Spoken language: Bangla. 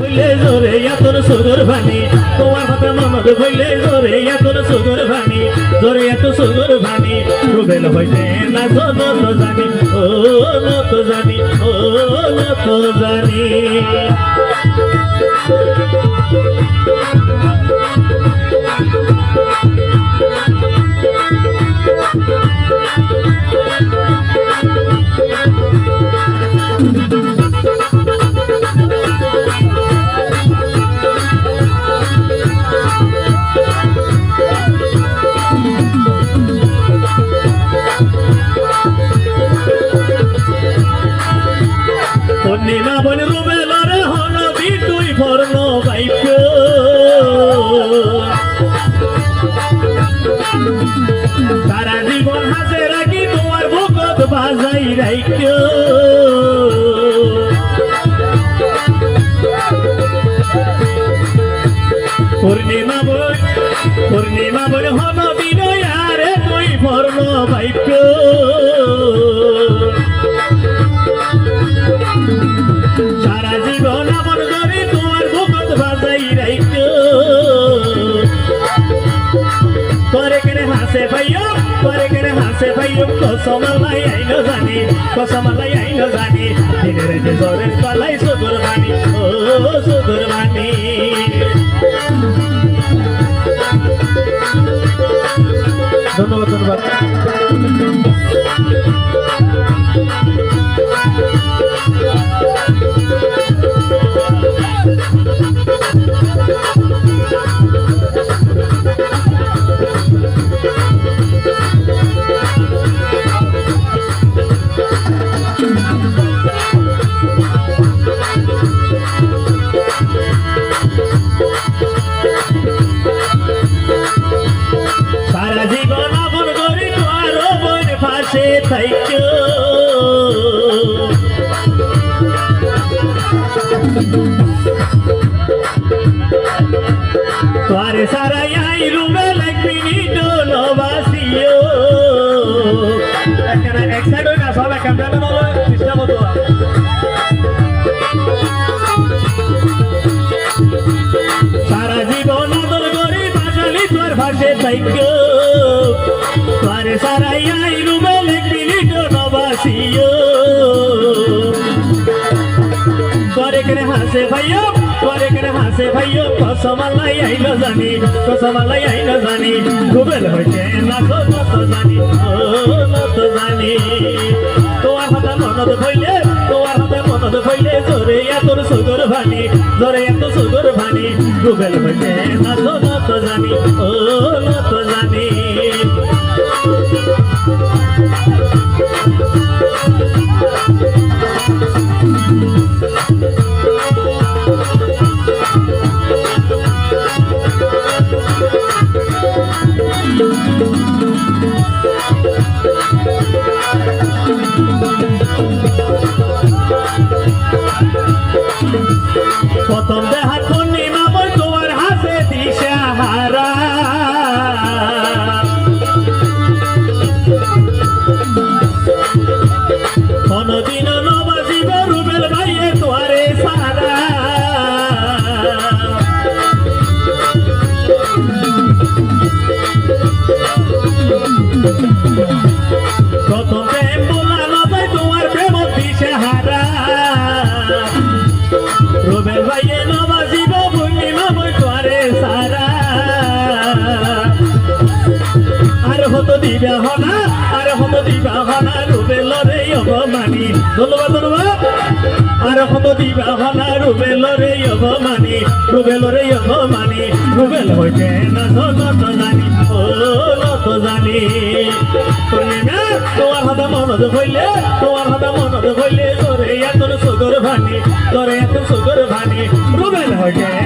হইলে জোরে এতর সুগর ভানি। তোমার হাতে মনত হইলে জোরে এতর সুগর ভানি। জোরে এত সুগর ভানি। রুবেল হইতে না নত জানি। ও নত জানি, ও নত জানি। বাজাই রাইক পূর্ণিমা বই পূর্ণিমা বই হন বিনয় আরে তুই ফর্ণ বাইক তোরে কেনে হাসে ভাইও তোরে কেনে হাসে ভাইও কসমালাই আইন জানি কসমালাই আইন জানি, দিনের যে জোরে পালাই সুদূর মানি ও সুদূর মানি ধন্যবাদ ধন্যবাদ। তোরে রুমে লাগ মিনিট লবাসিও এখানে এক সাইড হয়ে না সব এক ক্যামেরা নলো সিস্টেম হতো সারা জীবন আদর করে বাঙালি তোর ভাষে থাইক তোর সারাই আই রুমে লিখবি নবাসিও তোরে কেনে হাসে ভাইও কেনে হাসে ভাইও কসমালাই আইলো জানি কসমালাই আইলো জানি গুবেল হইছে না তো নত জানি নত জানি। তোমার হাতে মনত হইলে তোমার হাতে মনত হইলে জোরে এত সুগর ভানি জোরে এত সুগর ভানি গুবেল হইছে না তো জানি। রুবেল ভাইয়ে নবাজিব পূর্ণিমা বই তোয়ারে সারা। আর হতো দিবা হনা, আর হতো দিবা হনা রুবেলরে অবমানি। ধন্যবাদ ধন্যবাদ। আর হতো দিবা হনা রুবেলরে অবমানি রুবেলরে অবমানি। রুবেল হইতে না নত জানি ও নত জানি। তোমার হাতে মনজ হইলে, তোমার হাতে মনজ হইলে, তোরে এত সুগর ভানি, তোরে এত সুগর ভানি, রুবেল হয়ে